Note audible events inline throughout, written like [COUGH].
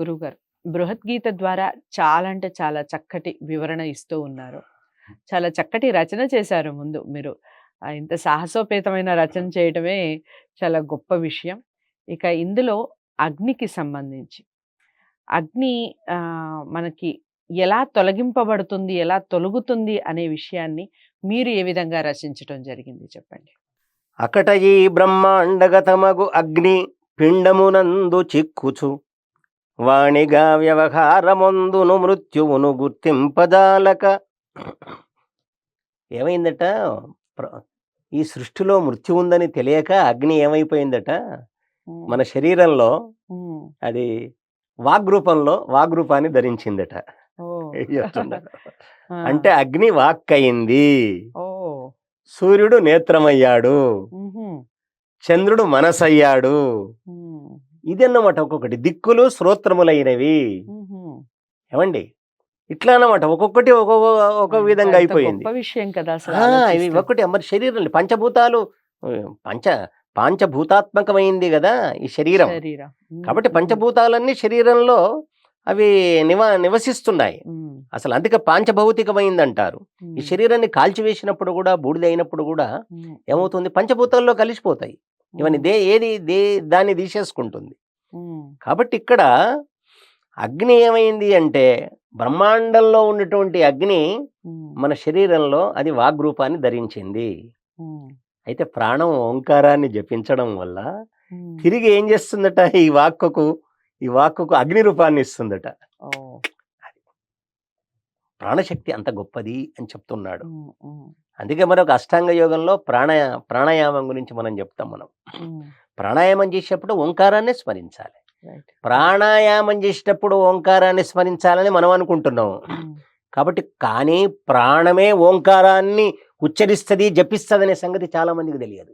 గురువుగారు. బృహద్గీత ద్వారా చాలా అంటే చాలా చక్కటి వివరణ ఇస్తూ ఉన్నారు. చాలా చక్కటి రచన చేశారు ముందు మీరు. ఇంత సాహసోపేతమైన రచన చేయటమే చాలా గొప్ప విషయం. ఇక ఇందులో అగ్నికి సంబంధించి. అగ్ని మనకి ఎలా తొలగింపబడుతుంది ఎలా తొలగుతుంది అనే విషయాన్ని మీరు ఏ విధంగా రచించటం జరిగింది చెప్పండి? అకట ఈ బ్రహ్మాండగతమగు అగ్ని పిండమునందు చిక్కుచు. వాణిగా వ్యవహారమందును మృత్యువును గుర్తింపదాలక ఏమైందట? ఈ సృష్టిలో మృత్యు ఉందని తెలియక అగ్ని ఏమైపోయిందట? మన శరీరంలో అది వాగ్రూపంలో వాగ్రూపాన్ని ధరించిందట. అంటే అగ్ని వాక్ అయింది సూర్యుడు నేత్రమయ్యాడు. చంద్రుడు మనసయ్యాడు. ఇది అన్నమాట ఒక్కొక్కటి. దిక్కులు శ్రోత్రములైనవి. ఏమండి? ఇట్లా అన్నమాట ఒక్కొక్కటి ఒక్కొక్క ఒక విధంగా అయిపోయింది. విషయం కదా ఇవి. ఒకటి మరి శరీరం పంచభూతాలు పంచ పాంచభూతాత్మకమైంది కదా ఈ శరీరం. కాబట్టి పంచభూతాలన్నీ శరీరంలో అవి నివ నివసిస్తున్నాయి. అసలు అందుకే పాంచభౌతికమైంది అంటారు ఈ శరీరాన్ని కాల్చివేసినప్పుడు కూడా బూడిద అయినప్పుడు కూడా ఏమవుతుంది? పంచభూతాల్లో కలిసిపోతాయి. ఇవన్నీ దే ఏది దే దాన్ని తీసేసుకుంటుంది. కాబట్టి ఇక్కడ అగ్ని ఏమైంది అంటే బ్రహ్మాండంలో ఉన్నటువంటి అగ్ని మన శరీరంలో అది వాగ్రూపాన్ని ధరించింది. అయితే ప్రాణం ఓంకారాన్ని జపించడం వల్ల. తిరిగి ఏం చేస్తుందట ఈ వాక్కుకు ఈ వాక్కుకు అగ్ని రూపాన్ని ఇస్తుందట. ప్రాణశక్తి అంత గొప్పది అని చెప్తున్నాడు. అందుకే మనకు అష్టాంగ యోగంలో ప్రాణాయ ప్రాణాయామం గురించి మనం చెప్తాం మనం. ప్రాణాయామం చేసేటప్పుడు ఓంకారాన్ని స్మరించాలి. ప్రాణాయామం చేసేటప్పుడు ఓంకారాన్ని స్మరించాలని మనం అనుకుంటున్నాం. కాబట్టి కానీ ప్రాణమే ఓంకారాన్ని ఉచ్చరిస్తుంది జపిస్తుంది అనే సంగతి చాలా మందికి తెలియదు.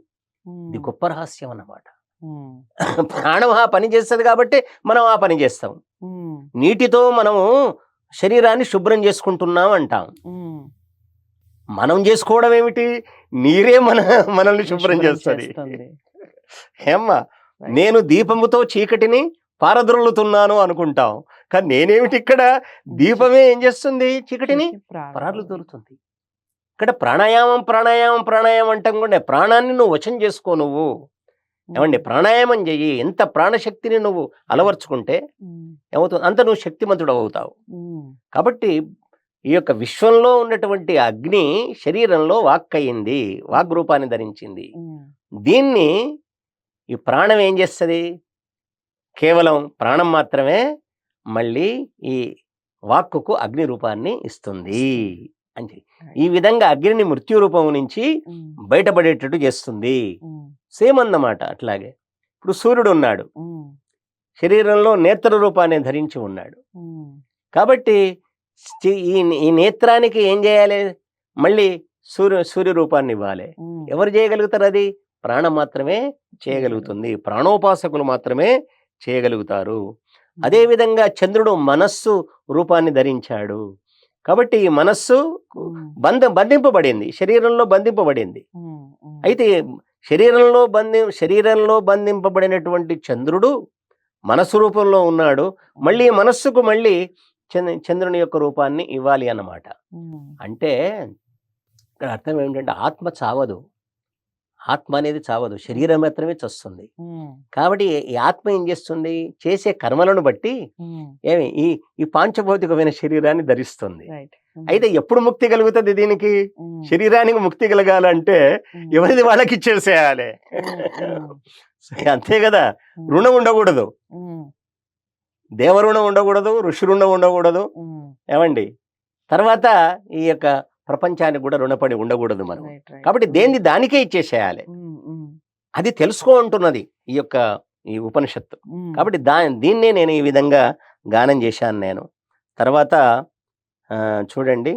ఇది గొప్ప రహస్యం అన్నమాట. ప్రాణం ఆ పని చేస్తుంది కాబట్టి మనం ఆ పని చేస్తాం. నీటితో మనము శరీరాన్ని శుభ్రం చేసుకుంటున్నాం అంటాం. మనం చేసుకోవడం ఏమిటి? నీరే మన మనల్ని శుభ్రం చేస్తుంది. ఏమ్మా నేను దీపముతో చీకటిని పారద్రోలుతున్నాను అనుకుంటాం. కానీ నేనేమిటి ఇక్కడ? దీపమే ఏం చేస్తుంది చీకటిని? ప్రాణం. పరార్లు దొరుకుతుంది ఇక్కడ ప్రాణాయామం ప్రాణాయామం ప్రాణాయామం అంటాం కూడా. ప్రాణాన్ని నువ్వు వశం చేసుకో నువ్వు. ఏమండి? ప్రాణాయామం చెయ్యి. ఎంత ప్రాణశక్తిని నువ్వు అలవర్చుకుంటే ఏమవుతుంది? అంత నువ్వు శక్తిమంతుడు అవుతావు కాబట్టి ఈ యొక్క విశ్వంలో ఉన్నటువంటి అగ్ని శరీరంలో వాక్ అయింది వాగ్రూపాన్ని ధరించింది. దీన్ని ఈ ప్రాణం ఏం చేస్తుంది? కేవలం ప్రాణం మాత్రమే మళ్ళీ ఈ వాక్కుకు అగ్ని రూపాన్ని ఇస్తుంది. చెప్పి. ఈ విధంగా అగ్నిని మృత్యు రూపం నుంచి బయటపడేటట్టు చేస్తుంది. సేమ్ అన్నమాట అట్లాగే. ఇప్పుడు సూర్యుడు ఉన్నాడు. శరీరంలో నేత్ర రూపాన్ని ధరించి ఉన్నాడు. కాబట్టి ఈ నేత్రానికి ఏం చేయాలి? మళ్ళీ సూర్య సూర్య రూపాన్ని ఇవ్వాలి. ఎవరు చేయగలుగుతారు అది? ప్రాణం మాత్రమే చేయగలుగుతుంది. ప్రాణోపాసకులు మాత్రమే చేయగలుగుతారు. అదే విధంగా చంద్రుడు మనస్సు రూపాన్ని ధరించాడు. కాబట్టి ఈ మనస్సు బంధ బంధింపబడింది. శరీరంలో బంధింపబడింది. అయితే శరీరంలో బంధి శరీరంలో బంధింపబడినటువంటి చంద్రుడు మనస్సు రూపంలో ఉన్నాడు. మళ్ళీ మనస్సుకు మళ్ళీ చంద్ర చంద్రుని యొక్క రూపాన్ని ఇవ్వాలి అన్నమాట. అంటే ఇక్కడ అర్థం ఏమిటంటే ఆత్మ చావదు. ఆత్మ అనేది చావదు. శరీరం మాత్రమే చస్తుంది. కాబట్టి ఈ ఆత్మ ఏం చేస్తుంది? చేసే కర్మలను బట్టి ఏమి? ఈ ఈ పాంచభౌతికమైన శరీరాన్ని ధరిస్తుంది. అయితే ఎప్పుడు ముక్తి కలుగుతుంది దీనికి? శరీరానికి ముక్తి కలగాలంటే ఎవరిది వాళ్ళకి ఇచ్చేసేయాలి? [LAUGHS] అంతే కదా? రుణం ఉండకూడదు. దేవరుణం ఉండకూడదు ఋషి రుణం ఉండకూడదు ఏమండి? తర్వాత ఈ యొక్క ప్రపంచానికి కూడా రుణపడి ఉండకూడదు మనం. కాబట్టి ఉమ్, దేన్ని దానికే ఇచ్చేసేయాలి. ఉమ్, ఉమ్, అది తెలుసుకో ఉంటున్నది ఈ యొక్క ఈ ఉపనిషత్తు. కాబట్టి దా దీన్నే నేను ఈ విధంగా గానం చేశాను నేను. తర్వాత చూడండి.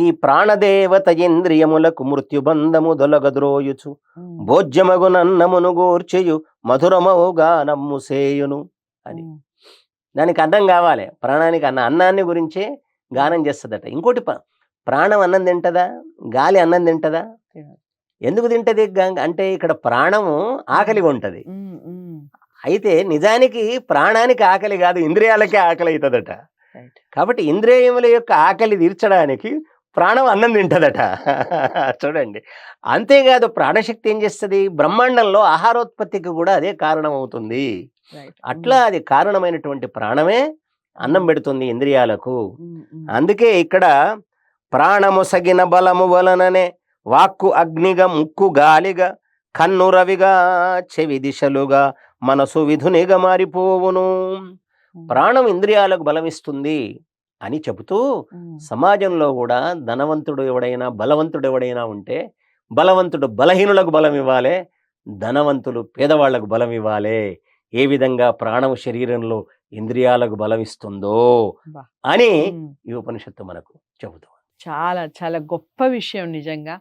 ఈ ప్రాణదేవత ఇంద్రియములకు మృత్యుబంధము దొలగద్రోయుచు. ఉమ్, భోజ్యమగునన్నమును గూర్చెయు మధురమవు గానమ్ము సేయును అది. ఉమ్, దానికి అన్నం కావాలి. ప్రాణానికి అన్న అన్నాన్ని గురించే గానం చేస్తుందట. ఇంకోటి ప్రాణం అన్నం తింటదా? గాలి అన్నం తింటదా. ఎందుకు తింటది? అంటే ఇక్కడ ప్రాణము ఆకలిగా ఉంటది అయితే నిజానికి ప్రాణానికి ఆకలి కాదు ఇంద్రియాలకే ఆకలి అవుతుందట కాబట్టి ఇంద్రియముల యొక్క ఆకలి తీర్చడానికి ప్రాణం అన్నం తింటదట. [LAUGHS] చూడండి. అంతేకాదు ప్రాణశక్తి ఏం చేస్తుంది? బ్రహ్మాండంలో ఆహారోత్పత్తికి కూడా అదే కారణం అవుతుంది అట్లా అది కారణమైనటువంటి ప్రాణమే అన్నం పెడుతుంది ఇంద్రియాలకు. అందుకే ఇక్కడ ప్రాణము సగిన బలము వలననే వాక్కు అగ్నిగా ముక్కు గాలిగా కన్ను రవిగా చెవి దిశలుగా మనసు విధునిగా మారిపోవును. ప్రాణం ఇంద్రియాలకు బలమిస్తుంది అని చెబుతూ సమాజంలో కూడా ధనవంతుడు ఎవడైనా బలవంతుడు ఎవడైనా ఉంటే బలవంతుడు బలహీనులకు బలం ఇవ్వాలి ధనవంతులు పేదవాళ్ళకు బలం ఇవ్వాలి. ఏ విధంగా ప్రాణం శరీరంలో ఇంద్రియాలకు బలం ఇస్తుందో బా. అని. ఈ ఉపనిషత్తు మనకు చెబుతుంది చాలా చాలా గొప్ప విషయం నిజంగా.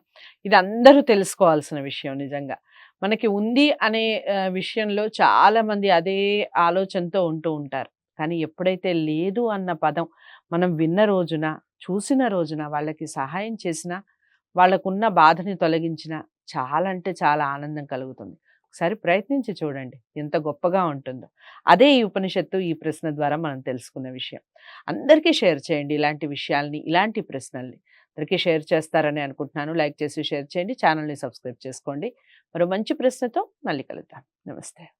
ఇది అందరూ తెలుసుకోవాల్సిన విషయం నిజంగా. మనకి ఉంది అనే విషయంలో చాలా మంది అదే ఆలోచనతో ఉంటూ ఉంటారు. కానీ ఎప్పుడైతే లేదు అన్న పదం మనం విన్న రోజున చూసిన రోజున వాళ్ళకి సహాయం చేసిన వాళ్ళకున్న బాధని తొలగించిన చాలా అంటే చాలా ఆనందం కలుగుతుంది. ఒకసారి ప్రయత్నించి చూడండి ఎంత గొప్పగా ఉంటుందో. అదే ఈ ఉపనిషత్తు ఈ ప్రశ్న ద్వారా మనం తెలుసుకున్న విషయం. అందరికీ షేర్ చేయండి ఇలాంటి విషయాల్ని ఇలాంటి ప్రశ్నల్ని. అందరికీ షేర్ చేస్తారని అనుకుంటున్నాను. లైక్ చేసి షేర్ చేయండి. ఛానల్ని సబ్స్క్రైబ్ చేసుకోండి. మరో మంచి ప్రశ్నతో మళ్ళీ కలుద్దాం. నమస్తే.